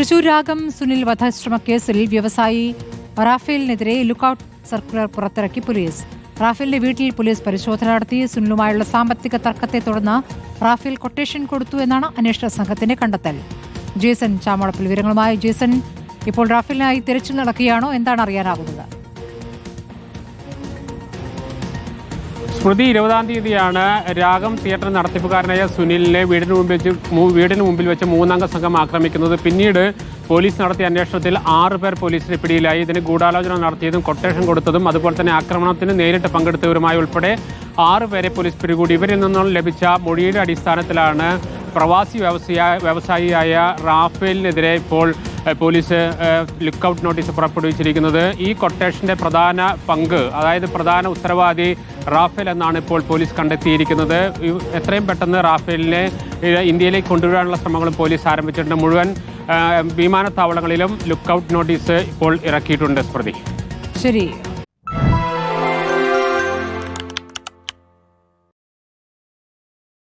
തൃശൂർ രാഗം സുനിൽ വധശ്രമ കേസിൽ വ്യവസായി റാഫേലിനെതിരെ ലുക്കൌട്ട് സർക്കുലർ പുറത്തിറക്കി പോലീസ്. റാഫേലിന്റെ വീട്ടിൽ പോലീസ് പരിശോധന നടത്തി. സുനിലുമായുള്ള സാമ്പത്തിക തർക്കത്തെ തുടർന്ന് റാഫേൽ കൊട്ടേഷൻ കൊടുത്തു എന്നാണ് അന്വേഷണ സംഘത്തിന്റെ കണ്ടെത്തൽ. ജേസൺ ചാമോളപ്പിൽ വിവരങ്ങളുമായി. ജേസൺ ഇപ്പോൾ റാഫേലിനായി തിരച്ചിൽ നടക്കുകയാണോ? എന്താണ് അറിയാനാകുന്നത്? സ്മൃതി ഇരുപതാം തീയതിയാണ് രാഗം തിയേറ്റർ നടത്തിപ്പുകാരനായ സുനിലിനെ വീടിന് മുമ്പിൽ വെച്ച് വീടിന് മുമ്പിൽ വെച്ച് മൂന്നംഗ സംഘം ആക്രമിക്കുന്നത്. പിന്നീട് പോലീസ് നടത്തിയ അന്വേഷണത്തിൽ ആറ് പേർ പോലീസിന് പിടിയിലായി. ഇതിന് ഗൂഢാലോചന നടത്തിയതും കൊട്ടേഷൻ കൊടുത്തതും അതുപോലെ തന്നെ ആക്രമണത്തിന് നേരിട്ട് പങ്കെടുത്തവരുമായി ഉൾപ്പെടെ ആറ് പേരെ പോലീസ് പിടികൂടി. ഇവരിൽ നിന്നും ലഭിച്ച മൊഴിയുടെ അടിസ്ഥാനത്തിലാണ് പ്രവാസി വ്യവസായ വ്യവസായിയായ റാഫേലിനെതിരെ ഇപ്പോൾ പോലീസ് ലുക്ക് ലുക്കൌട്ട് നോട്ടീസ് പുറപ്പെടുവിച്ചിരിക്കുന്നത്. ഈ കൊട്ടേഷന്റെ പ്രധാന പങ്ക് അതായത് പ്രധാന ഉത്തരവാദി റാഫേൽ എന്നാണ് ഇപ്പോൾ പോലീസ് കണ്ടെത്തിയിരിക്കുന്നത്. എത്രയും പെട്ടെന്ന് റാഫേലിനെ ഇന്ത്യയിലേക്ക് കൊണ്ടുവരാനുള്ള ശ്രമങ്ങളും പോലീസ് ആരംഭിച്ചിട്ടുണ്ട്. മുഴുവൻ വിമാനത്താവളങ്ങളിലും ലുക്കൌട്ട് നോട്ടീസ് ഇപ്പോൾ ഇറക്കിയിട്ടുണ്ട് സ്മൃതി. ശരി.